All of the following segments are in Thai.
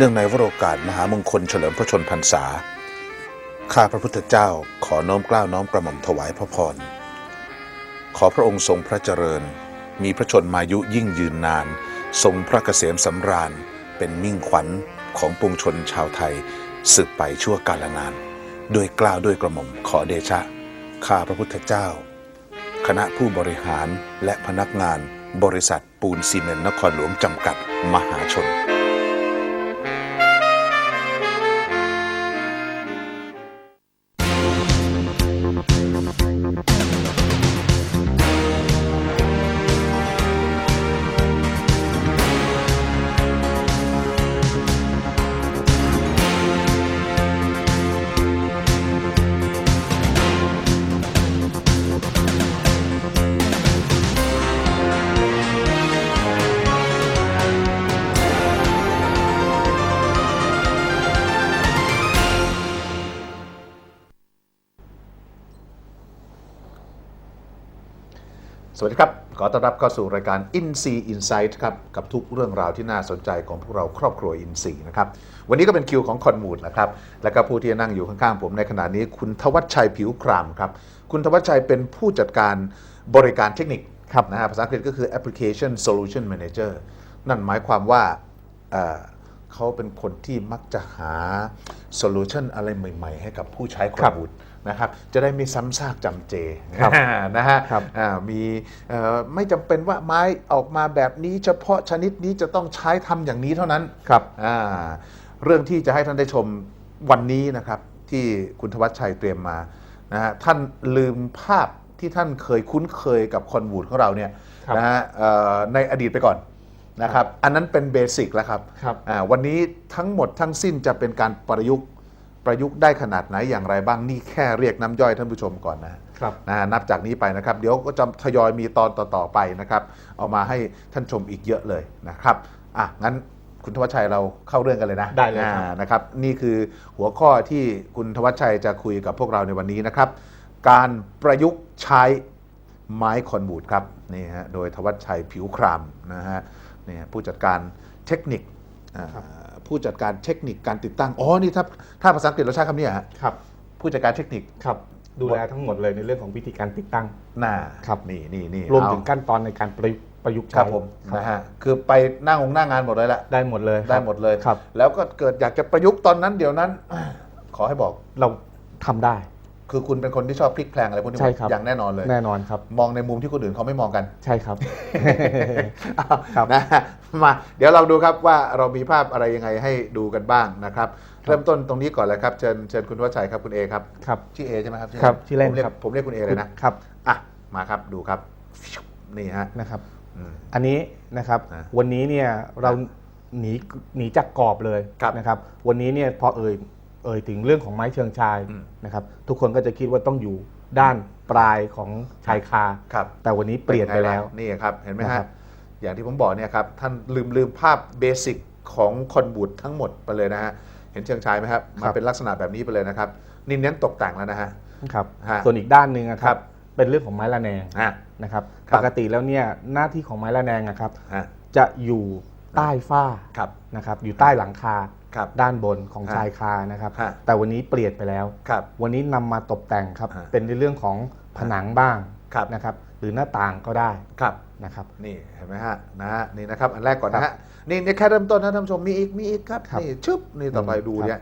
เนื่องในวโรกาสมหามงคลเฉลิมพระชนพรรษา ข้าพระพุทธเจ้าขอน้อมกล้าวน้อมกระหม่อมถวายพระพร ขอพระองค์ทรงพระเจริญ มีพระชนมายุยิ่งยืนนาน ทรงพระเกษมสำราญ เป็นมิ่งขวัญของปวงชนชาวไทย สืบไปชั่วกาลนาน ด้วยกล้าวด้วยกระหม่อมขอเดชะ ข้าพระพุทธเจ้า คณะผู้บริหารและพนักงาน บริษัทปูนซีเมนต์นครหลวงจำกัด มหาชน วัสดีครับ ขอต้อนรับเข้าสู่รายการ i n s e Insight ครับ กับทุกเรื่องราวที่น่าสนใจของพวกเราครอบครัว i n s e นะครับ วันนี้ก็เป็นคิวของคอนมูดนะครับ และก็ผู้ที่นั่งอยู่ข้างๆผมในขณะนี้ คุณทวัชชัยผิวครามครับ คุณทวัชชัยเป็นผู้จัดการบริการเทคนิคครับนะฮะภาษาอังกฤษก็คือ Application Solution Manager นั่นหมายความว่าเอ่อเขาเป็นคนที่มักจะหาโซลูชันอะไรใหม่ ๆ ให้กับผู้ใช้คอมมูด นะครับจะได้ไม่ซ้ำซากจำเจครับนะฮะครับอ่ามีเอ่อไม่จำเป็นว่าไม้ออกมาแบบนี้ เฉพาะชนิดนี้จะต้องใช้ทำอย่างนี้เท่านั้นครับอ่าเรื่องที่จะให้ท่านได้ชมวันนี้นะครับที่คุณธวัชชัยเตรียมมานะฮะท่านลืมภาพที่ท่านเคยคุ้นเคยกับคอนวูดของเราเนี่ยครับนะฮะเอ่อในอดีตไปก่อนนะครับ อันนั้นเป็นเบสิกแล้วครับครับอ่าวันนี้ทั้งหมดทั้งสิ้นจะเป็นการประยุกต์ ประยุกต์ได้ขนาดไหนอย่างไรบ้างนี่แค่เรียกน้ำย่อยท่านผู้ชมก่อนนะครับนะฮะนับจากนี้ไปนะครับ เดี๋ยวก็จะทยอยมีตอนต่อๆไปนะครับ เอามาให้ท่านชมอีกเยอะเลยนะครับอะงั้นคุณธวัชชัยเราเข้าเรื่องกันเลยนะได้เลยครับอ่านะครับ นี่คือหัวข้อที่คุณธวัชชัยจะคุยกับพวกเราในวันนี้นะครับ การประยุกต์ใช้ไม้คอนบูดครับนี่ฮะโดยธวัชชัยผิวครามนะฮะนี่ฮะผู้จัดการเทคนิคอ่า ผู้จัดการเทคนิคการติดตั้ง อ๋อ นี่ถ้าถ้าภาษาอังกฤษเราใช้คำนี้ฮะครับ ผู้จัดการเทคนิคครับ ดูแลทั้งหมดเลยในเรื่องของวิธีการติดตั้งน่าครับนี่นี่นี่รวมเอาถึงขั้นตอนในการประยุกต์ประยุกต์คใช้รับผมครับนะฮะคือไปหน้างงหน้างานหมดเลยแหละได้หมดเลยได้หมดเลยครับ แล้วก็เกิดอยากจะประยุกต์ตอนนั้นเดี๋ยวนั้น ขอให้บอกเราทำได้ คือคุณเป็นคนที่ชอบพลิกแพลงอะไรพวกนี้ใช่ครับ อย่างแน่นอนเลย แน่นอนครับ มองในมุมที่คนอื่นเขาไม่มองกัน ใช่ครับ ครับนะฮะมาเดี๋ยวเราดูครับว่าเรามีภาพอะไรยังไงให้ดูกันบ้างนะครับ เริ่มต้นตรงนี้ก่อนเลยครับเชิญเชิญคุณทวัชชัยครับคุณเอครับครับ ชื่อเอใช่ไหมครับครับชื่อเล่นผมเรียกครับ ผมเรียกคุณเอเลยนะครับอะมาครับดูครับนี่ฮะนะครับ อืม อันนี้นะครับอะวันนี้เนี่ยเราหนีหนีจากกรอบเลยครับนะครับ วันนี้เนี่ยพอเอ่ย เอ่ยถึงเรื่องของไม้เชิงชายอืมนะครับ ทุกคนก็จะคิดว่าต้องอยู่ด้านปลายของชายคา ครับ แต่วันนี้เปลี่ยนไปแล้ว นี่ครับ เห็นไหมนะคฮะรับอย่างที่ผมบอกเนี่ยครับ ท่านลืมลืมภาพเบสิกของคอนบูดทั้งหมดไปเลยนะฮะ เห็นเชิงชายไหมครับครัมาบเป็นลักษณะแบบนี้ไปเลยนะครับ นี่เน้นตกแต่งแล้วนะฮะ ครับ ฮะส่วนอีกด้านหนึ่งอะคครัรับ บ เป็นเรื่องของไม้ละแนงฮะ นะครับ ครับ ปกติแล้วเนี่ยหน้าที่ของไม้ละแนงอะครับ ฮะจะอยู่ใต้ฝ้าครับ นะครับ อยู่ใต้หลังคา ครับด้านบนของฮะชายคานะครับ ฮะแต่วันนี้เปลี่ยนไปแล้ว ครับวันนี้นำมาตกแต่งครับ ฮะเป็นในเรื่องของผนังบ้างครับ นะครับ หรือหน้าต่างก็ได้ครับ นะครับ นี่เห็นไหมฮะนะฮะนี่นะครับอันแรกก่อนนะฮะนี่นี่แค่เริ่มต้นนะท่านผู้ชมมีอีกมีอีกครับครับ นี่ชึบนี่ต่อไปดูเนี่ย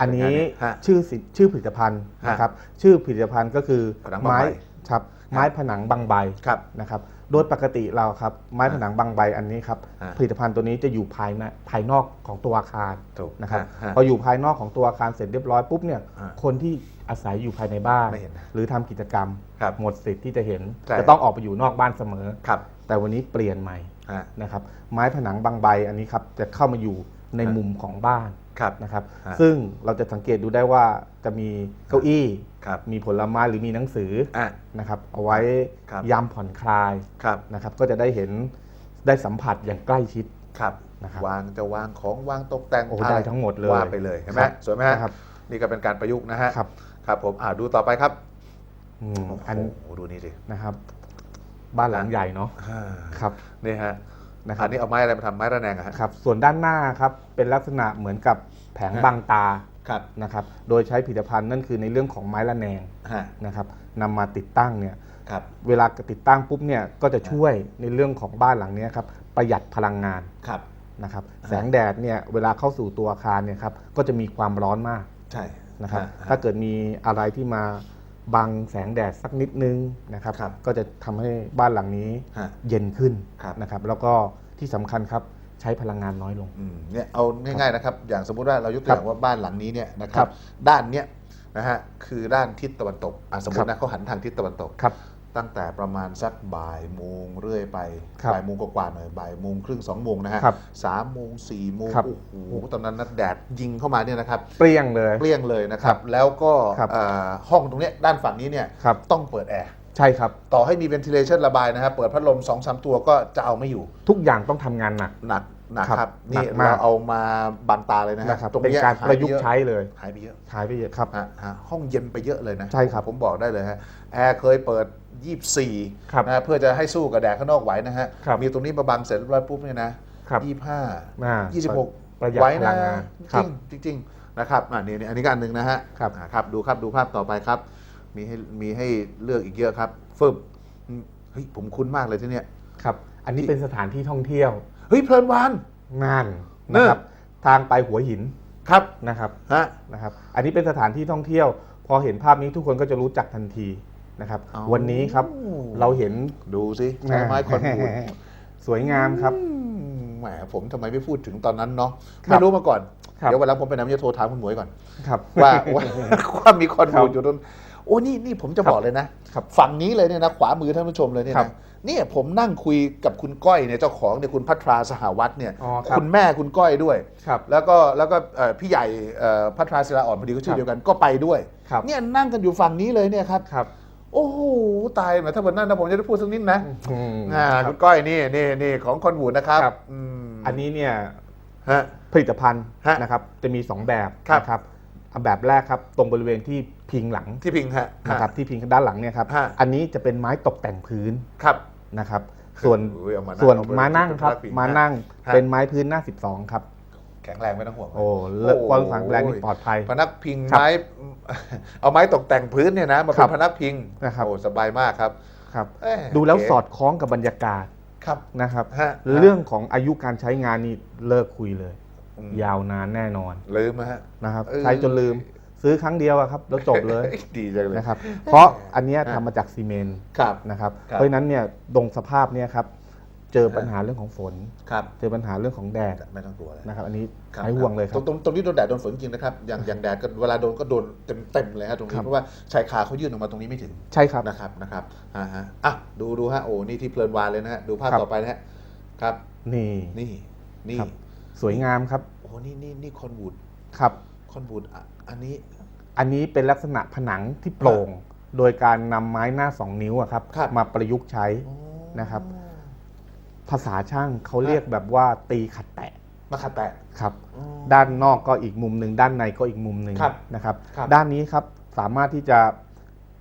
อันนี้ฮะชื่อสิชื่อผลิตภัณฑ์ฮะนะครับ ชื่อผลิตภัณฑ์ก็คือผนังบางไม้ใบ ครับไม้ผนังบางใบครับ นะครับ โดยปกติเราครับไม้ผนังบางใบอันนี้ครับฮะผลิตภัณฑ์ตัวนี้จะอยู่ภายในภายนอกของตัวอาคารถูกนะครับฮะพออยู่ภายนอกของตัวอาคารเสร็จเรียบร้อยปุ๊บเนี่ยฮะคนที่อาศัยอยู่ภายในบ้าน ไม่เห็นนะหรือทำกิจกรรมครับหมดสิทธิ์ที่จะเห็น ใช่ จะต้องออกไปอยู่นอกบ้านเสมอ ครับแต่วันนี้เปลี่ยนใหม่ฮะนะครับไม้ผนังบางใบอันนี้ครับจะเข้ามาอยู่ ในฮะมุมของบ้านครับนะครับฮะซึ่งเราจะสังเกตดูได้ว่าจะมีเก้าอี้ครับมีผลไม้หรือมีหนังสืออะนะครับเอาไว้ครับยามผ่อนคลายครับนะครับ ก็จะได้เห็นได้สัมผัสอย่างใกล้ชิดครับนะครับวางจะวางของวางตกแต่งโอ้อะไรได้ทั้งหมดเลยว่าไปเลยเห็นไหมครับสวยไหมฮะนะครับ นี่ก็เป็นการประยุกต์นะฮะครับครับผมอ่าดูต่อไปครับอืมโอ้อันโหดูนี่ดินะครับ บ้านหลังใหญ่เนาะอ่าครับนี่ฮะ นะคอัรับนนี้เอาไม้อะไรมาทำไม้ระแนงอะฮะ ครับส่วนด้านหน้าครับเป็นลักษณะเหมือนกับแผงบังตาครับนะครับโดยใช้ผลิตภัณฑ์นั่นคือในเรื่องของไม้ระแนงฮะนะครับนำมาติดตั้งเนี่ยครับ เวลาติดตั้งปุ๊บเนี่ยก็จะช่วยในเรื่องของบ้านหลังเนี้ยครับประหยัดพลังงานครับ นะครับแสงแดดเนี่ยเวลาเข้าสู่ตัวอาคารเนี่ยครับก็จะมีความร้อนมากใช่นะครับฮถ้าเกิดมีอะไรที่มา บังแสงแดดสักนิดนึงนะครับครับก็จะทำให้บ้านหลังนี้ฮะเย็นขึ้นครับนะครับแล้วก็ที่สำคัญครับใช้พลังงานน้อยลงอืมเนี่ยเอาง่ายๆนะครับ อย่างสมมุติว่าเรายกตัวอย่างว่าบ้านหลังนี้เนี่ยนะคครัรับบด้านเนี้ยนะฮะคือด้านทิศตะวันตกอะสมมครัติบนะเขาหันทางทิศตะวันตกครับ ตั้งแต่ประมาณสักบ่ายโมงเรื่อยไปครับบ่ายโมงกว่าๆหน่อยบ่ายโมงครึ่งสองโมงนะฮะครับสามโมงสี่โมงครับโอ้โหตอนนั้นนะแดดยิงเข้ามาเนี่ยนะครับเปรี้ยงเลยเปรี้ยงเลยนะครัครับบแล้วก็ครับเอ่อห้องตรงเนี้ยด้านฝั่งนี้เนี่ยครับต้องเปิดแอร์ ใช่ครับ ต่อให้มี ventilation ระบายนะครับ เปิดพัดลม2อสตัวก็จะเอาไม่อยู่ ทุกอย่างต้องทำงานหนัก หนักหนักครับครับหนันี่กมาก เราเอามาบังตาเลยนะฮะนะครับ ตรงเป็นเนี้ยการหประยุกเต์ใช้เลยหายไปเยอะใช้ไปเยอะครับฮะฮะห้องเย็นไปเยอะเลยนะใช่ครับผมบอกได้เลยฮะแอร์เคยเปิด 24ครับนะฮะเพื่อจะให้สู้กับแดดข้างนอกไหวนะฮะครับมีตรงนี้มาบังเสร็จเรียบร้อยปุ๊บเนี่ยนะครับ ยี่ห้า อ่ายี่สิบหกประหยัดไหวพลันะงงานจครัริบงจริงจริงนะครับอ่านี่นี่อันนี้ก็อันหนึ่งนะฮะครับ อ่าครับ ดูครับดูภาพต่อไปครับ มีให้มีให้เลือกอีกเยอะครับฟึบอืมเฮ้ยผมคุ้นมากเลยที่เนี่ย ครับ อันนี้เป็นสถานที่ท่องเที่ยวเฮ้ยเพลินวานน่านนะครับ ทางไปหัวหินครับนะครับฮะนะครับ อันนี้เป็นสถานที่ท่องเที่ยว พอเห็นภาพนี้ทุกคนก็จะรู้จักทันทีนะครับอ๋อวันนี้ครับเราเห็นดูสิใช้ไม้คอนบูดสวยงามครับอืมแหมผมทำไมไม่พูดถึงตอนนั้นเนาะครับไม่รู้มาก่อนครับเดี๋ยววันหลังผมไปน้ำจะโทรถามคุณหมวยก่อนครับว่าว่าว่ามีคอนบูดครับอยู่ตรงโอ้นี่นี่ผมจะครับบอกเลยนะครับฝั่งนี้เลยเนี่ยนะขวามือท่านผู้ชมเลยเนี่ยครันะบเนี่ยผมนั่งคุยกับคุณก้อยเนี่ยเจ้าของเนี่ยคุณพัทราสหวัฒน์เนี่ยอ๋อครับคุณแม่คุณก้อยด้วยครับแล้วก็แล้วก็เอ่อพี่ใหญ่เอ่อพัทราศิลาอ่อนพอดีก็ชื่ครัอบเดียวกันก็ไปด้วยครับเนี่ยนั่งกันอยู่ฝั่งนี้เลยเนี่ยครับครับโอ้โหตายแหมถ้าวันนั้นนะผมจะได้พูดสักนิดนะอืมอ่าครัคุบณก้อยนี่นี่นี่ของคอนวูดนะครับครับอืมอันนี้เนี่ยฮะผลิตภัณฑ์ฮะนะครับจะมี 2 แบบครับนะครับอันแบบแรกครับตรงบริเวณที่ พิงหลังที่พิงฮะนะครับที่พิงด้านหลังเนี่ยครับฮะอันนี้จะเป็นไม้ตกแต่งพื้นครับนะครับ ส่วนอุ้ยเอามานั่งส่วนเอาไปม้านั่งครับเป็นพระพิงม้านั่งฮะเป็นไม้พื้นหน้า 12 ครับแข็งแรงไม่ต้องห่วงโอ้เลิศความแข็งแรงนี่ปลอดภัย พนักพิงครับไม้เอาไม้ตกแต่งพื้นเนี่ยนะมาคเป็รันบพนักพิงนะครับโอ้สบายมากครับครับเอ้ยดูแล้วเก๋สอดคล้องกับบรรยากาศครับนะครับฮะเรื่องของอายุการใช้งานนี่เลิกคุยเลยอืมยาวนานแน่นอน ลืมไหมฮะนะครับเออใช้จนลืม ซื้อครั้งเดียวอะครับแล้วจบเลยดีจังเลยนะครับ เพราะอันเนี้ยฮะทำมาจากซีเมนต์ครับ นะครับครับ เพราะฉะนั้นเนี่ยตรงสภาพเนี่ยครับเจอปัญหาเรื่องของฝน ครับ เจอปัญหาเรื่องของแดดไม่ต้องกลัวเลยนะครับ อันนี้ครับใช้ห่วงเลยคตรัรบงตรงตรงนี้โดนแดดโดนฝนจริงนะครับ อย่างอย่างแดดก็เวลาโดนก็โดนเต็มเต็มๆเลยฮะตรงคนี้รับ เพราะว่าชายคาเขายื่นออกมาตรงนี้ไม่ถึงใช่ครับ นะครับนะครับอ่าฮะอะดูดูฮะโอ้นี่ที่เพลินวานเลยนะฮะดูภาพครับ ต่อไปนะฮะครับ นี่นี่นี่ครับ สวยงามครับโอ้นี่นี่นี่คอนวูดครับ คอนวูด อะอันนี้ อันนี้เป็นลักษณะผนังที่โปร่ง โดยการนำไม้หน้าสองนิ้วอะครับ ครับ มาประยุกต์ใช้อ๋อนะครับ ภาษาช่างเขาเรียกแบบว่าตีขัดแตะมาขัดแตะครับอ๋อด้านนอกก็อีกมุมหนึ่งด้านในก็อีกมุมหนึ่งครับนะครับ ครับด้านนี้ครับสามารถที่จะ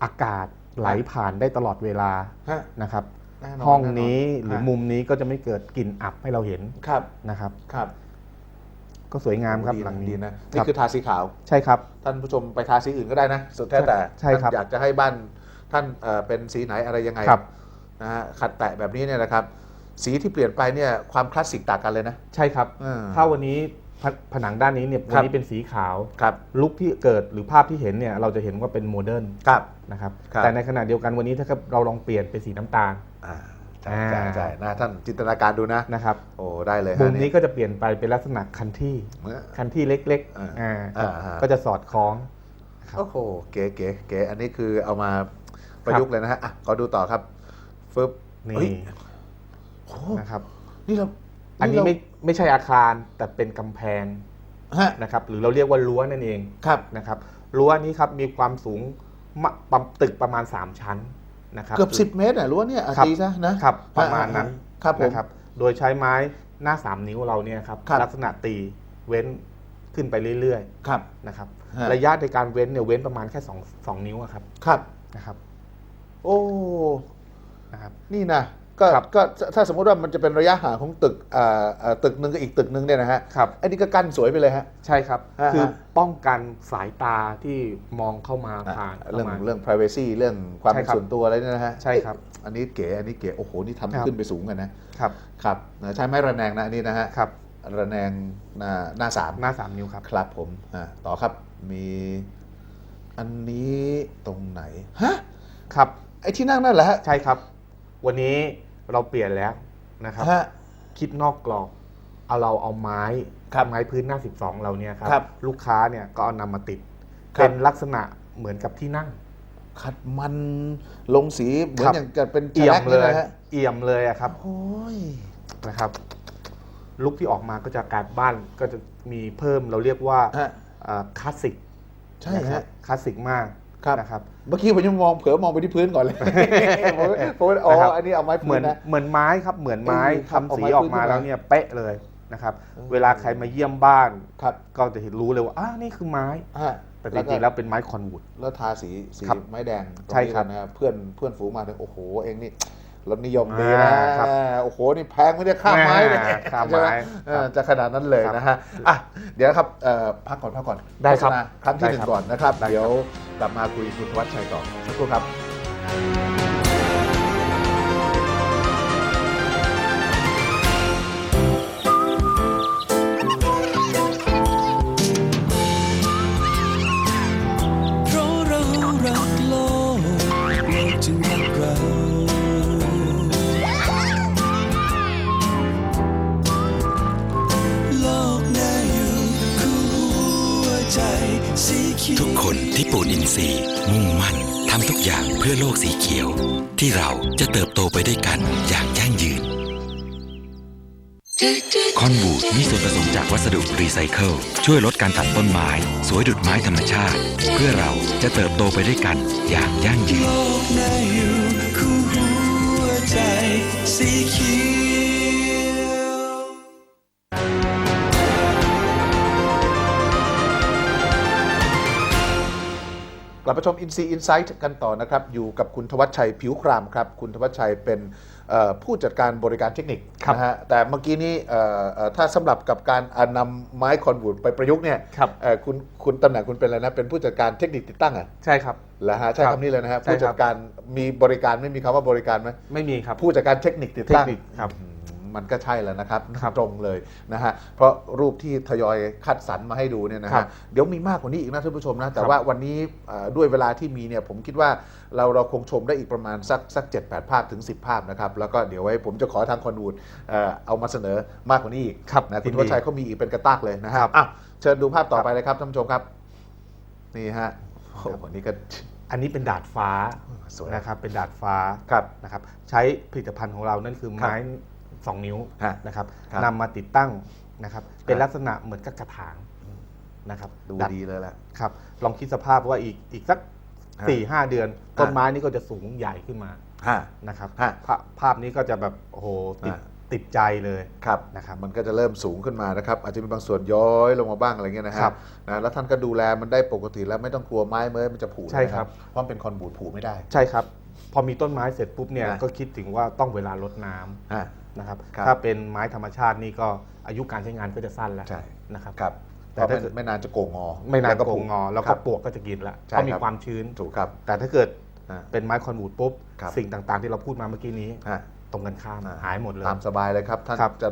อากาศไหลผ่านได้ตลอดเวลาฮะนะครับแน่นนห้องแนนี้หรือฮะมุมนี้ก็จะไม่เกิดกลิ่นอับให้เราเห็นครับ นะครับ ครับ ก็สวยงามครับดีหลังดีนี้นะคนี่รับคือทาสีขาว ใช่ครับ ท่านผู้ชมไปทาสีอื่นก็ได้นะสุดแท้แต่ใช่ครับ ท่านอยากจะให้บ้านท่านเอ่อเป็นสีไหนอะไรยังไงครับนะฮะขัดแตะแบบนี้เนี่ยนะครับ สีที่เปลี่ยนไปเนี่ยความคลาสสิกต่างกันเลยนะใช่ครับอ่าถ้าวันนี้ผผนังด้านนี้เนี่ยควัรันบ นี้เป็นสีขาว ครับลุคที่เกิดหรือภาพที่เห็นเนี่ยเราจะเห็นว่าเป็นโมเดิร์นครับ นะครับครับ แต่ในขณะเดียวกันวันนี้ถ้าเกิดเราลองเปลี่ยนเป็นสีน้ำตาล อ่า ใช่ใช่อ่าใช่นะท่านจินตนาการดูนะนะครับโอ้ได้เลยมุฮะมนี้ก็จะเปลี่ยนไปเป็นลักษณะคันที่เมื่อคันที่เล็กอ่าๆอ่าอ่าฮะก็จะสอดคล้องครับโอ้โหเก๋เก๋เก๋อันนี้คือเอามาประยุกต์เลยนะฮะอะขอดูต่อครับฟึบนี่เฮ้ยโอ้นะครับนี่เราอันนี้เราไม่ไม่ใช่อาคารแต่เป็นกำแพงฮะนะครับ หรือเราเรียกว่ารั้วนั่นเองครับนะครับรั้วนี้ครับมีความสูงมะประตึกประมาณ 3 ชั้น นะครับเกือบสิบเมตรอะรู้เนี่ยอะครับตีซะนะครับประมาณนั้นครับผมนะครับ โดยใช้ไม้หน้า 3 นิ้วเราเนี่ยครับครับลักษณะตีเว้นขึ้นไปเรื่อยครับๆนะครับฮะระยะในการเว้นเนี่ยเว้นประมาณแค่2 2นิ้วอะครับครับนะครับ โอ้นะครับนี่นะ ก็ครับก็ถ้าสมมุติว่ามันจะเป็นระยะห่างของตึกอ่าอ่าตึกหนึ่งกับอีกตึกหนึ่งเนี่ยนะฮะครับอันนี้ก็กั้นสวยไปเลยฮะใช่ครับอ่าฮะคือป้องกันสายตาที่มองเข้ามาอะผ่านเรื่องข้ามาเรื่อง privacy เรื่องความเป็นใช่ครับส่วนตัวอะไรเนี่ยนะฮะใช่ครับเอ๊ะอันนี้เก๋อันนี้เก๋โอ้โหนี่ครัทำบขึ้นไปสูงกันนะครับครับนะใช้ไม้ระแนงนะอันนี้นะฮะครับระแนงหน้าหน้าสามหน้าสามนิ้วครับครับผมอ่าต่อครับมีอันนี้ตรงไหนฮะครับไอ้ที่นั่งนั่นแหละฮะใช่ครับ วันนี้ เราเปลี่ยนแล้วนะครับ ฮะ คิดนอกกรอบเอาเราเอาไม้ครับไม้พื้นหน้า 12 เราเนี่ยครัครับลูกค้าเนี่ยก็เอานำมาติด ครับ เป็นลักษณะเหมือนกับที่นั่ง ขัดมันลงสีเหมือนครับ อย่างกับเป็นเอี่ยมแฉเลยนะฮะเอี่ยมเลยอะครับโอ้ยนะครับลุกที่ออกมาก็จะการบ้านก็จะมีเพิ่มเราเรียกว่าฮะอ่าคลาสสิกใช่นะครัฮะบคลาสสิกมาก ครับนะครับเมื่อกี้ผมยังมองเผลอมองไปที่พื้นก่อนเลยผมผมว่าอ๋อนะครับอันนี้เอาไม้เหมืพื้อนนนะ เหมือนไม้ครับเหมือนไม้เอ้ยครับทำสีเอาไม้ออกมาพื้นขึ้นมา แล้วเนี่ยเป๊ะเลยนะครับเออเวลาใครมาเยี่ยมบ้าน ครับก็จะเห็นรู้เลยว่าอ้านี่คือไม้ ฮะแต่จริงๆแล้วเป็นไม้คอนวูด แล้วทาสีสีครับไม้แดงตงใช่นี้ครับนะครับเพื่อนเพื่อนฝูงมาถึงโอ้โหเองนี่ รสนิยมดีอ่านะครับโอ้โห นี่แพงไม่ได้ค่าไม้เลยอ่าค่าไม้ใช่หเออจะขนาดนั้นเลยครับนะฮะอะเดี๋ยวนะครับเอ่อพักก่อนพักก่อนได้ครับโฆษณาครั้งที่หนึ่งได้ครับก่อนนะครับได้ครับ เดี๋ยวกลับมาคุยคุณธวัชชัยต่อสักครู่ครับ พื่อโลกสีเขียว ที่เราจะเติบโตไปด้วยกันอย่างยั่งยืน คอนบูดมีส่วนผสมจากวัสดุรีไซเคิลช่วยลดการตัดต้นไม้ สวยดุดไม้ธรรมชาติ เพื่อเราจะเติบโตไปด้วยกันอย่างยั่งยืน สีเขียว ลับมาชม In See Insight กันต่อนะครับ อยู่กับคุณธวัชชัยผิวครามครับ คุณธวัชชัยเป็นเอ่อผู้จัดการบริการเทคนิคครับนะฮะแต่เมื่อกี้นี้เอ่อเอ่อถ้าสำหรับกับการเอานำไม้คอนวูดไปประยุกต์เนี่ยครับเอ่อคุณคุณตำแหน่งคุณเป็นอะไรนะ เป็นผู้จัดการเทคนิคติดตั้งอะใช่ครับแล้วฮะใช่ครับคำนี้เลยนะฮะใช่ครับผู้จัดการมีบริการไม่มีคำว่าบริการไหมไม่มีครับผู้จัดการเทคนิคติดตั้งเทคนิคครับอื มมันก็ใช่แล้วนะครับครับตรงเลยนะฮะเพราะรูปที่ทยอยคัดสรรมาให้ดูเนี่ยนะครัฮะบเดี๋ยวมีมากกว่านี้อีกนะท่านผู้ชมนะแต่ครับว่าวันนี้เอ่อด้วยเวลาที่มีเนี่ยผมคิดว่าเราเราคงชมได้อีกประมาณสักสักเจ็ดแปดภาพถึง 10 ภาพนะครับแล้วก็เดี๋ยวไว้ผมจะขอทางคอนวูดเอ่อเอามาเสนอมากกว่านี้อีกครับนะคุณยินดีวัชชัยเขามีอีกเป็นกระตากเลยนะคครัรับบอะเชิญดูภาพต่อไปเลยครับท่านผู้ชมครับ นี่ฮะโอ้โหวันนี้ก็อันนี้เป็นดาดฟ้าสวยนะครับเป็นดาดฟ้าครับนะครับ ใช้ผลิตภัณฑ์ของเรานั่นคือไม้ 2 นิ้วฮะนะครับครับนำมาติดตั้งนะครับ เป็นครับลักษณะเหมือนกับกระถางนะครับดูดัดดีเลยแหละ ครับลองคิดสภาพว่าอีกอีกสักฮะสี่ห้าเดือน ต้นไม้นี่ก็จะสูงใหญ่ขึ้นมาฮะ นะครับฮะภาพภาพนี้ก็จะแบบโอ้โหติดฮะ ติดใจเลยครับ นะครับ มันก็จะเริ่มสูงขึ้นมานะครับ อาจจะมีบางส่วนย้อยลงมาบ้างอะไรเงี้ยนะฮะครับนะแล้วท่านก็ดูแลมันได้ปกติแล้วไม่ต้องกลัวไม้เมื่อมันจะผุใช่ครับ นะเพราะมันเป็นคอนบูดผุไม่ได้ ใช่ครับ พอมีต้นไม้เสร็จปุ๊บเนี่ยฮะก็คิดถึงว่าต้องเวลารดน้ำ ฮะ นะครับครับ ถ้าเป็นไม้ธรรมชาตินี่ก็อายุการใช้งานก็จะสั้นแล้วใช่นะครับ ครับแต่แต่ถ้าไม่เกิด ไม่นานจะโก่งงอไม่นานแล้วโกผุงงอ แล้วคก็รับปลวกก็จะกินละใช่เพราะมีครับ ความชื้น ถูกครับ แต่ถ้าเกิดฮะเป็นไม้คอนวูดปุ๊บ ครับ สิ่งต่างๆที่เราพูดมาเมื่อกี้นี้ ฮะ ตรงกันข้ามอ่หายหมดเลย ตามสบายเลยครับท่านครับ จะ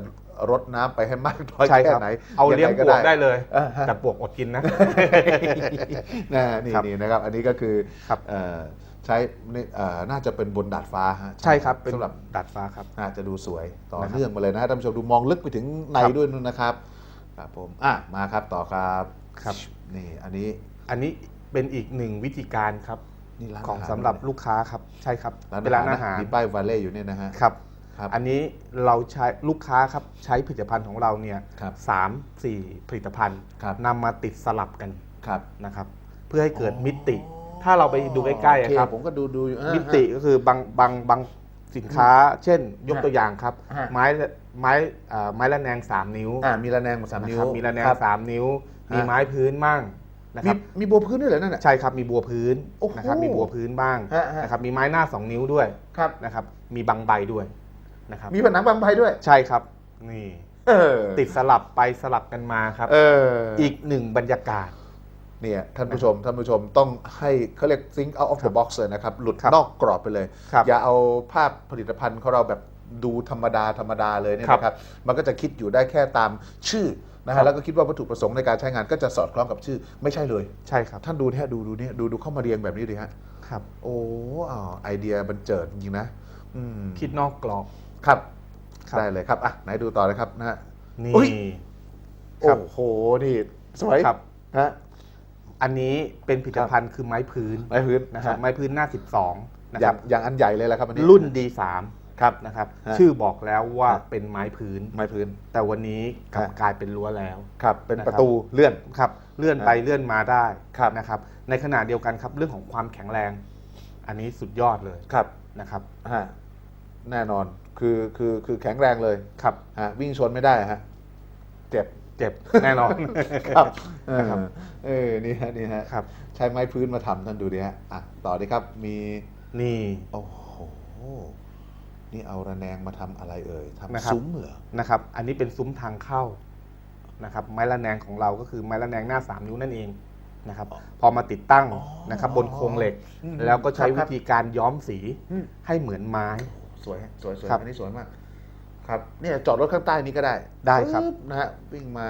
รดน้ำไปให้มากน้อยใช่แค่ครับไหนเอาเลี้ยงไปลวกได้เลย อ่าฮะ แต่ปลวกอดกินนะ นะนี่ครับนี่นะครับ อันนี้ก็คือครับเอ่อ ใช้นี่เอ่อน่าจะเป็นบนดาดฟ้าฮะใช่ครับเป็นสำหรับดัดฟ้าครับอาจจะดูสวยต่อนะครับ เนื่องมาเลยนะฮะท่านผู้ชมดูมองลึกไปถึงในครับด้วยนู่นนะครับครับผมอะมาครับต่อครับครับ นี่อันนี้อันนี้เป็นอีกหนึ่งวิธีการครับนี่ร้านของอาหารสำหรับลูกค้าครับใช่ครับร้านเป็นร้านอาอาหาหารรมีป้ายวาเล่อยู่เนี่ยนะฮะครับ ครับ อันนี้เราใช้ลูกค้าครับใช้ผลิตภัณฑ์ของเราเนี่ยครับสามสี่ผลิตภัณฑ์ครับ นำมาติดสลับกันครับ นะครับ เพื่อให้เกิดมิติ ถ้าเราไปดูใกล้ๆโออะเคครับผมก็ดูดูอยู่อ่ามิติก็คือบางบางบางสินค้า เช่น ยกตัวอย่างครับฮะไม้ไม้เอ่อไม้ละแนง 3 นิ้วอ่ามีระแนงมาสามนิ้วนะครับมีละแนงครับสามนิ้วมีฮะไม้พื้นมั่งนะคมีรับมีบัวพื้นด้วยเหรอนั่นน่ะใช่ครับมีบัวพื้นโอ้โหนะครับมีบัวพื้นบ้างฮะฮะนะครับมีไม้หน้า 2 นิ้วด้วยครับนะครับมีบางใบด้วยนะครับมีผนังบางใบด้วยใช่ครับนี่เออติดสลับไปสลับกันมาครับเอออีกหนึ่งบรรยากาศ เนี่ยท่านผู้ชมท่านผู้ชมต้องให้เขาเรียก think out of the box เลยนะครับ หลุดครับนอกกรอบไปเลยครับอย่าเอาภาพผลิตภัณฑ์ของเราแบบดูธรรมดาธรรมดาเลยเนี่ยครับนะครับ มันก็จะคิดอยู่ได้แค่ตามชื่อนะครัฮะบแล้วก็คิดว่าวัตถุประสงค์ในการใช้งานก็จะสอดคล้องกับชื่อไม่ใช่เลยใช่ครับ ท่านดูเนี่ยดูดูเนี่ยดูดูเข้ามาเรียงแบบนี้ดิฮะครับ โอ้อ้าวไอเดียบันเจิดจริงๆนะอืมคิดนอกกรอบครับครับได้เลยครับอะไหนดูต่อเลยครับนะฮะนี่อุ๊ยครัโอ้บโหนี่สวยครับฮะ อันนี้เป็นผลิตภัณฑ์คือไม้พื้นไม้พื้นนะครับฮะไม้พื้นหน้า 12นะอคย่ารังบอย่างอันใหญ่เลยแหละครับอันนี้รุ่น D3 ครับนะครับฮะชื่อบอกแล้วว่าฮะเป็นไม้พื้นไม้พื้น แต่วันนี้กลับฮะกลายเป็นรั้วแล้วครับ เป็นนะครับประตูเลื่อนครับ เลื่อนไปฮะเลื่อนมาได้ครับนะครับ ในขณะเดียวกันครับเรื่องของความแข็งแรง อันนี้สุดยอดเลยครับนะครับฮะแน่นอนคือคือคือแข็งแรงเลยครับฮะวิ่งชนไม่ได้ฮะเจ็บ เจ็บแน่นอน ครับเออนะครับเออนี่ฮะนี่ฮะครับ ใช้ไม้พื้นมาทำท่านดูดิฮะอะต่อดีครับมีนี่โอ้โหนี่เอาระแนงมาทำอะไรเอ่ยนะครับทำซุ้มเหรอนะครับ อันนี้เป็นซุ้มทางเข้านะครับ ไม้ระแนงของเราก็คือไม้ระแนงหน้า 3 นิ้วนั่นเองนะครับ พอมาติดตั้งนะครับ บนโครงเหล็ก อืมแล้วก็ใช้ครับวิธีการย้อมสีอืม ให้เหมือนไม้ สวยฮะสวยสวยครับ อันนี้สวยมาก ครับเนี่ยจอดรถข้างใต้นี้ก็ได้ได้ครับ ปึ๊นะฮะวิ่งมา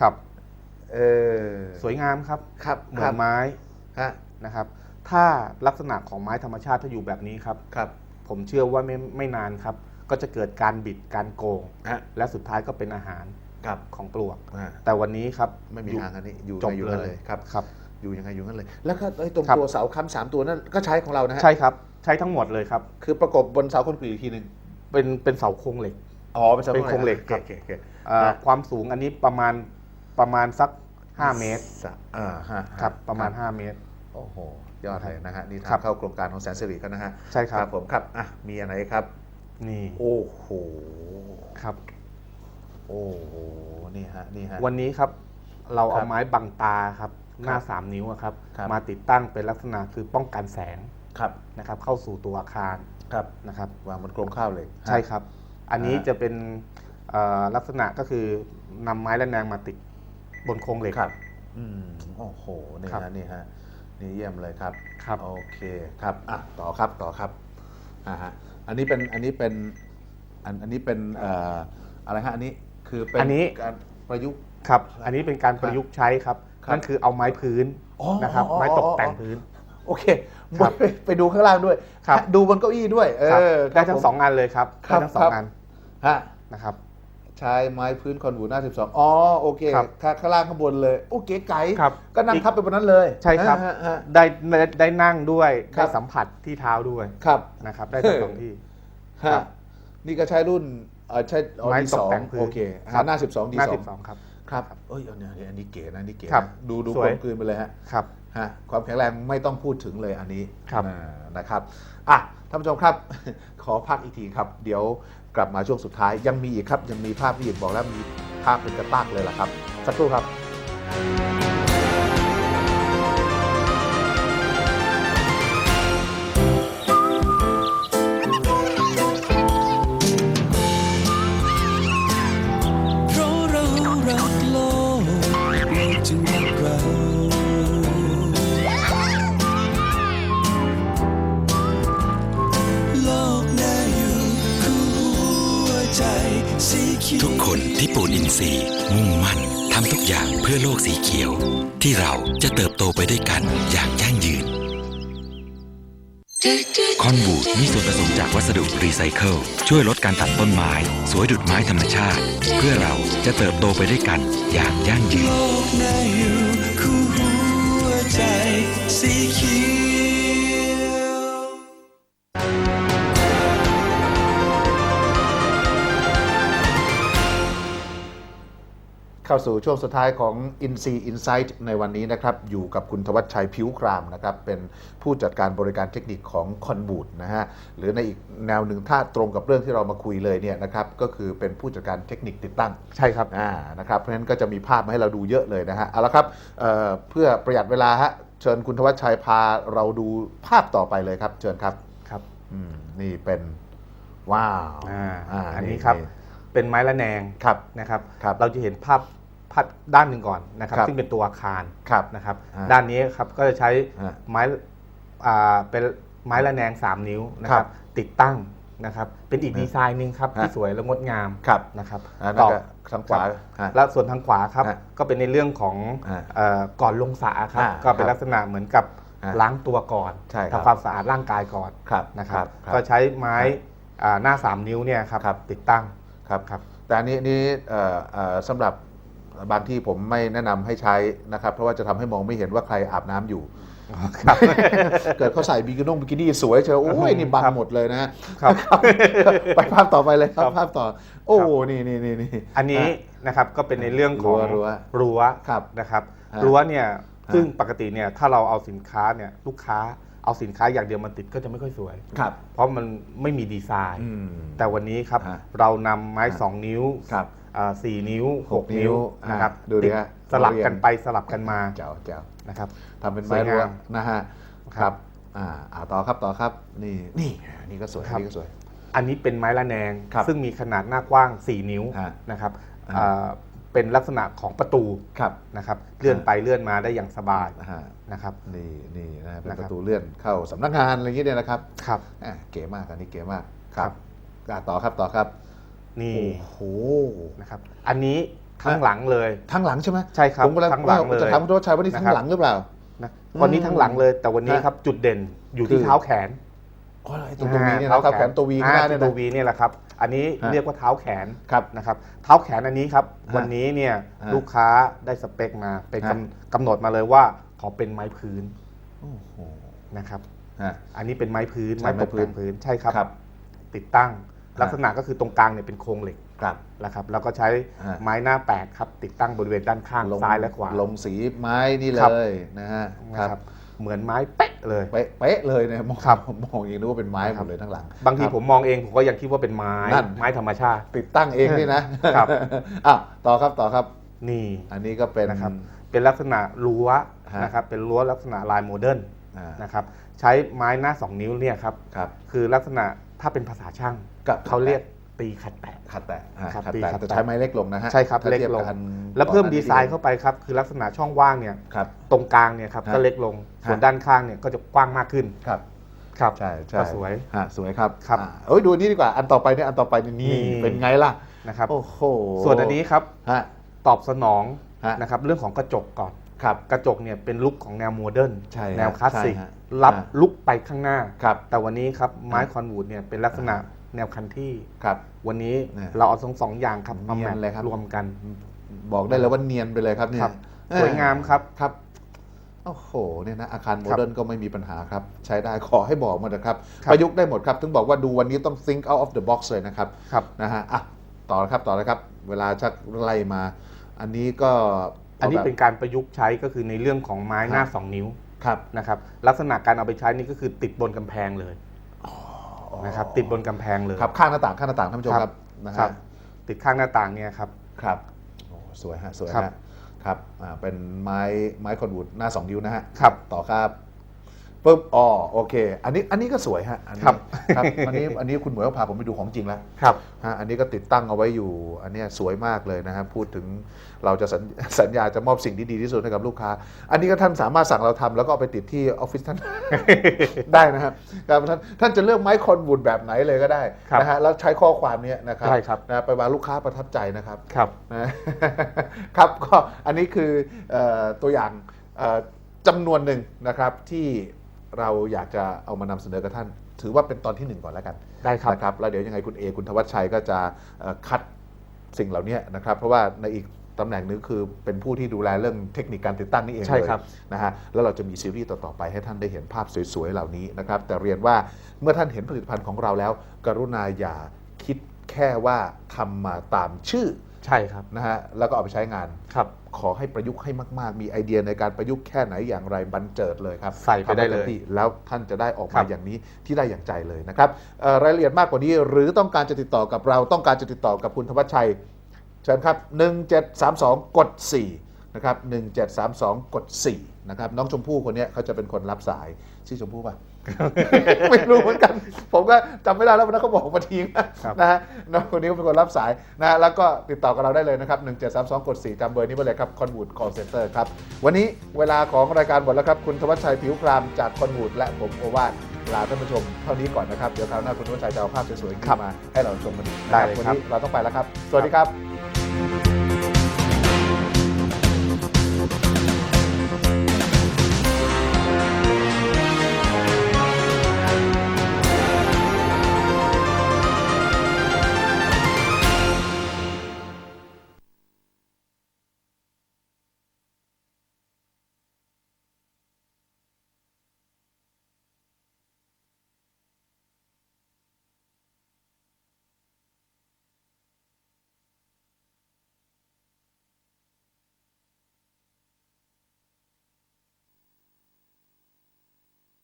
ครับ เออสวยงามครับครับเหมืคอรันบไม้ฮะนะครับ ถ้าลักษณะของไม้ธรรมชาติถ้าอยู่แบบนี้ครับ ครับผมเชื่อว่าไม่ไม่นานครับ ก็จะเกิดการบิดการโกง ฮะและสุดท้ายก็เป็นอาหารครับของปลวก อ่าแต่วันนี้ครับไม่มีอยู่ ทางอันนี้อยู่จบไงอยู่เลนั่นยเลยครับ ครับ อยู่ยังไงอยู่นั่นเลย แล้วก็ไอ้ตรงครับ ตัวเสาค้ำสามตัวนั่นก็ใช้ของเรานะฮะใช่ครับ ใช้ทั้งหมดเลยครับ คือประกบบนเสาคอนกรีตอีกทีหนึ่ง เป็นเป็นเสาโครงเหล็ก อ๋อเป็นเสาเป็นโครงเหล็กครับ โอเคโอเคเอ่อฮะความสูงอันนี้ประมาณประมาณสัก 5 เมตรสะอ่าฮะครับประมาณคบ5เมตร โอ้โห ยอดเลยนะฮะ นี่ครัทางบเข้าโครงการของแสนสิริกันนะฮะใช่ครับ ผมครับ อะ มีอะไรครับ นี่โอ้โห ครับ โอ้โห นี่ฮะ นี่ฮะ วันนี้ครับเราครัเอาบไม้บังตาครับหน้าครับ3นิ้วอะครับ ครับ มาติดตั้งเป็นลักษณะคือป้องกันแสงครับ นะครับเข้าสู่ตัวอาคาร ครับนะครับวางบนโครงข้าวเลยใช่ครับ อันนี้ฮะจะเป็นเอ่อลักษณะก็คือนำไม้และแนงมาติดบนโครงเหล็กครับอืมโอ้โหนี่ครับฮะนี่ฮะนี่เยี่ยมเลยครับครับโอเคครับอะต่อครับต่อครับอ่าฮะอันนี้เป็นอันนี้เป็นอันอันนี้เป็นเอ่ออะไรฮะอันนี้คือเป็นอันนี้การประยุกต์ครับ อันนี้เป็นการประยุกต์ใช้ครับครับนั่นคือเอาไม้พื้นอ๋อนะครับอ๋อไม้ตกอ๋อแต่งพื้น โอเคครับไปไปดูข้างล่างด้วย ครับดูบนเก้าอี้ด้วย เอครับอได้ทั้คงรับสองงานเลยครับครับได้ทั้งสอครังบงานฮะนะครับ ใช้ไม้พื้นคอนวูดหน้า 12 อ๋อ โอเคครับข้างข้างล่างข้างบนเลย โอเคไก่ครับก็นั่งอีกทับไปบนนั้นเลยใช่ครับ ฮะฮะ ได้ได้ได้นั่งด้วยครัได้บ สัมผัสที่เท้าด้วยครับ นะครับ ได้ทั้งสองที่ ครัฮะบนี่ก็ใช้รุ่นเออใช้อ๋อ ไม้ดีตสกองแต่งพื้นโอเคครับหน้า 12ดีหน้าสอสิงบสองครับ ครับเอ้ยอันนี้อันนี้เก๋นะอันนี้เก๋ครับนะดูดูสกวยลมกลืนไปเลยฮะ ครับ ฮะความแข็งแรงไม่ต้องพูดถึงเลยอันนี้ครับ อ่านะครับอะท่านผู้ชมครับ ขอพักอีกทีครับ เดี๋ยวกลับมาช่วงสุดท้ายยังมีอีกครับ ยังมีภาพที่หยิบบอกแล้วมีภาพเป็นกระตากเลยล่ะครับ สักครู่ครับ ทุกคนที่ปลูกอินทรีย์ มุ่งมั่นทำทุกอย่างเพื่อโลกสีเขียว ที่เราจะเติบโตไปด้วยกันอย่างยั่งยืน คอนบูดมีส่วนผสมจากวัสดุรีไซเคิลช่วยลดการตัดต้นไม้ สวยดุดไม้ธรรมชาติ เพื่อเราจะเติบโตไปด้วยกันอย่างยั่งยืน โลกน่าอยู่คู่หัวใจสีเขียว เข้าสู่ช่วงสุดท้ายของ i n s e e Insight ในวันนี้นะครับอยู่กับคุณธวัชชัยผิวครามนะครับเป็นผู้จัดการบริการเทคนิคของคอนบูดนะฮะหรือในอีกแนวหนึ่งถ้าตรงกับเรื่องที่เรามาคุยเลยเนี่ยนะครับก็คือเป็นผู้จัดการเทคนิคติดตั้งใช่ครับอ่านะครับเพราะฉะนั้นก็จะมีภาพมาให้เราดูเยอะเลยนะฮะเอาละครับเอ่อเพื่อประหยัดเวลาฮะเชิญคุณธวัชชัยพาเราดูภาพต่อไปเลยครับ เชิญครับครับอืมนี่เป็นว้าวอ่าาอันนี้ครับเป็นไม้ละแนงครับนะครับครับเราจะเห็นภาพภา พด้านหนึ่งก่อนนะครับ ครับซึ่งเป็นตัวอาคารครับนะครับอ่าด้านนี้ครับก็จะใช้อ่าไม้อ่าเป็นไม้ละแนง 3 นิ้วนะคครัรับบติดตั้งนะครับ เป็นอีกดีไซน์หนึ่งครับฮะ ที่สวยและงดงามครับนะครับอ่านั่นก็ทางขวาครับฮะ แล้วส่วนทางขวาครับฮะก็เป็นในเรื่องของฮะเอ่อก่อนลงสระครับ อ่าก็เป็นครับลักษณะเหมือนกับฮะล้างตัวก่อนใช่ครับ ทำความสะอาดร่างกายก่อน ครับ นะครับครับก็ใช้ไม้อ่าหน้า 3 นิ้วเนี่ยครับครับ ติดตั้งครับ ครับ แต่อันนี้นี่เอ่อเอ่อสำหรับ บางที่ผมไม่แนะนำให้ใช้นะครับ เพราะว่าจะทำให้มองไม่เห็นว่าใครอาบน้ำอยู่ครับเกิดเขาใส่บิกินงบิกินี่สวยเชียวโอ้ยนี่บังครับหมดเลยนะฮะครับ ไปภาพต่อไปเลยครับครับภาพต่อ โอ้ครับนี่นี่นี่นี่ อันนี้นะครับก็เป็นในเรื่องของรั้วรั้วครับนะครับฮะรั้วเนี่ยฮะ ซึ่งปกติเนี่ยถ้าเราเอาสินค้าเนี่ยลูกค้าเอาสินค้าอย่างเดียวมาติดก็จะไม่ค่อยสวย ครับ เพราะมันไม่มีดีไซน์ อืม แต่วันนี้ครับฮะเรานำไม้ฮะ2นิ้ว ครับอ่า สี่นิ้วหก6นิ้วนิ้วนะครับอะดูดิฮะติสลับเรียงกันไปสลับกันมาเจ้าเจ้านะครับทำเป็นสไม้วยรั้วงามนะฮะครับครับอ่าอ่าต่อครับต่อครับนี่นี่อันนี่ก็สวยคอัรันบนี่ก็สวย อันนี้เป็นไม้ละแนงครับซึ่งมีขนาดหน้ากว้าง 4 นิ้วฮะนะครับอ่าอ่าเป็นลักษณะของประตูครับนะครับ เลื่อนไปเลื่อนมาได้อย่างสบายนะฮะนะครับนี่นี่นะฮะเป็นนะคปรับระตูเลื่อนเข้าสำนักงานอะไรอย่างเงี้ยเนี่ยนะครับครับอะเก๋มากอันนี้เก๋มากครับอะต่อครับต่อครับ นี่โอ้โหนะครับ อันนี้ทั้งหลังเลย ทั้งหลังใช่ไหมใช่ครับผมกำลังทั้งหลังเลยจะถามคุณธวัชชัยว่านี่ทั้นะครังบหลังหรือเปล่านะวันนี้ทั้งหลังเลย แต่วันนี้ฮะครับจุดเด่นอยู่คืที่อเท้าแขนอ๋อไอ้ตรงตรงนี้เนี่ยนะเท้าแขนตัววีข้างหน้าเนี่ยตันะววีเนี่ยแหละครับ อันนี้ฮะเรียกว่าเท้าแขนครับนะครับ เท้าแขนอันนี้ครับฮะวันนี้เนี่ยฮะลูกค้าได้สเปคมาเป็นฮะกำกำหนดมาเลยว่าขอเป็นไม้พื้นโอ้โหนะครับฮะอันนี้เป็นไม้พื้นใช่ไม้ตกไม้พื้นแต่งพื้นใช่ครับครับติดตั้งฮะ ลักษณะก็คือตรงกลางเนี่ยเป็นโครงเหล็กครับนะครับแล้วก็ใช้ฮะไม้หน้าแปดครับติดตั้งบริเวณด้านข้างลงซ้ายและขวาลงสีไม้นี่ครับเลยนะฮะนะครับเหมือนไม้เป๊ะเลยเป๊ะเป๊ะเลยเนี่ยมองครับผมมองเองนึกว่าเป็นไม้หคมรับดเลยทั้งหลัง บางทีครับผมมองเองผมก็ยังคิดว่าเป็นไม้นั่นไม้ธรรมชาติ ติดตั้งเองนี่นะครับอะต่อครับต่อครับนี่อันนี้ก็เป็นนะครับเป็นลักษณะรั้วฮะนะครับเป็นรั้วลักษณะลายโมเดิร์นอ่านะครับใช้ไม้หน้า 2 นิ้วเนี่ยครับครับคือลักษณะถ้าเป็นภาษาช่าง กับเขาเรียกตีขัดแตะขัดแตะอ่าครับขัดตีแตะขัดแต่แตะใช้ไม้เล็กลงนะฮะใช่ครับถ้าเล็กทียบลบงอันแล้วเพิ่มก่อนหดีน้าไซน์เข้าไปครับ คือลักษณะช่องว่างเนี่ยครับ ตรงกลางเนี่ยครับฮะก็เล็กลง ส่วนฮะด้านข้างเนี่ยก็จะกว้างมากขึ้นครับ ครับ ใช่ใช่ก็สวยฮะสวยครับครับอ่าเอ้ยดูอันนี้ดีกว่าอันต่อไปเนี่ยอันต่อไปเนี่ยนี่นี่ เป็นไงล่ะนะครับ โอ้โหส่วนอันนี้ครับฮะ ตอบสนองฮะ นะครับเรื่องของกระจกก่อน ครับ กระจกเนี่ยเป็นลุคของแนวโมเดิร์นใช่ฮะแนวคลาสสิกใช่ฮะรับฮะลุกไปข้างหน้า ครับ แต่วันนี้ครับไม้ฮะคอนวูดเนี่ยเป็นลักษณะ แนวคันที่ ครับ วันนี้เนี่ยเราเอาสองสองอย่างครับมาเนียแมนทเลยครับ รวมกันบอกได้เลยว่าเนียนไปเลยครับเนี่ยครับ เออสวยงามครับ ครับ โอ้โห เนี่ยนะอาคารโมครับเดิร์นก็ไม่มีปัญหาครับ ใช้ได้ขอให้บอกหมาเถอะครับ ครับ ประยุกต์ได้หมดครับ ถึงบอกว่าดูวันนี้ต้อง think out of the box เลยนะครับ ครับ นะฮะ อะ ต่อเลยครับ ต่อเลยครับ เวลาชักไล่มา อันนี้ก็อันนี้แบบเป็นการประยุกต์ใช้ก็คือในเรื่องของไม้หน้าครับสองนิ้วครับ นะครับ ลักษณะการเอาไปใช้นี่ก็คือติดบนกำแพงเลย นะครับติดบนกำแพงเลยครับข้างหน้าต่างข้างหน้าต่างท่านผู้ชมคครัรับบนะครัฮะบติดข้างหน้าต่างเนี่ยครับ ครับโอ้สวยฮะสวยครับ ฮะครับอ่าเป็นไม้ไม้คอนวูดหน้าสองนิ้วนะฮะครับต่อครับ ปุ๊บอ๋อโอเค อันนี้อันนี้ก็สวยฮะอันนี้ครับครับอันนี้อันนี้คุณหมวยก็พาผมไปดูของจริงแล้วครับฮะอันนี้ก็ติดตั้งเอาไว้อยู่ อันเนี้ยสวยมากเลยนะครับพูดถึงเราจะสัญสัญญาจะมอบสิ่งที่ดีที่สุดให้กับลูกค้า อันนี้ก็ท่านสามารถสั่งเราทำแล้วก็เอาไปติดที่ออฟฟิศท่าน ได้นะครับครับท่านท่านจะเลือกไม้คอนวูดแบบไหนเลยก็ได้ครับนะฮะแล้วใช้ข้อความเนี้ยนะครับได้ครับนะไปวางลูกค้าประทับใจนะครับครับนะครับก็อันนี้คือเออตัวอย่างเอ่อจำนวนหนึ่งนะครับที่ เราอยากจะเอามานำเสนอกับท่าน ถือว่าเป็นตอนที่หนึ่งก่อนแล้วกันได้ครับนะครับแล้วเดี๋ยวยังไงคุณเอคุณธวัชชัยก็จะเอ่อคัดสิ่งเหล่านี้นะครับ เพราะว่าในอีกตำแหน่งนึงคือเป็นผู้ที่ดูแลเรื่องเทคนิคการติดตั้งนี่เองใช่เลยครับนะฮะแล้วเราจะมีซีรีส์ต่อ ๆ ไปให้ท่านได้เห็นภาพสวย ๆ เหล่านี้นะครับ แต่เรียนว่าเมื่อท่านเห็นผลิตภัณฑ์ของเราแล้ว กรุณาอย่าคิดแค่ว่าทำมาตามชื่อ ใช่ครับ นะฮะแล้วก็เอาไปใช้งาน ครับ ขอให้ประยุกต์ให้มาก ๆ มีไอเดียในการประยุกต์แค่ไหนอย่างไรบันเจิดเลยครับใส่ไปได้เลยทำให้ต็มที่แล้วท่านจะได้ออกครัมาบ อย่างนี้ที่ได้อย่างใจเลยนะครับเอ่อรายละเอียดมากกว่านี้ หรือต้องการจะติดต่อกับเราต้องการจะติดต่อกับคุณธวัชชัย เชิญครับ 1732 กด 4 นะครับ 1732 กด 4 นะครับ น้องชมพู่คนเนี้ยเขาจะเป็นคนรับสาย ชื่อชมพู่ป่ะ ไม่รู้เหมือนกัน ผมก็จำไม่ได้แล้ววันนั้นเขาบอกมาทิ้งนะฮะน้องคนนี้ก็เป็นคนรับสายนะฮะแล้วก็ติดต่อกับเราได้เลยนะครับ 1732 กด 4จำเบอร์นี้ไปเลยครับคอนวูดคอลเซ็นเตอร์ครับ วันนี้เวลาของรายการหมดแล้วครับ คุณธวัชชัยผิวครามจากคอนวูดและผมโอวาทลาท่านผู้ชมเท่านี้ก่อนนะครับ เดี๋ยวคราวหน้าคุณธวัชชัยจะเอาภาพสวยๆขึ้นมาให้เราชมกันอีกนะได้เลยวันครับนี้เราต้องไปแล้วครับ สวัสดีครับ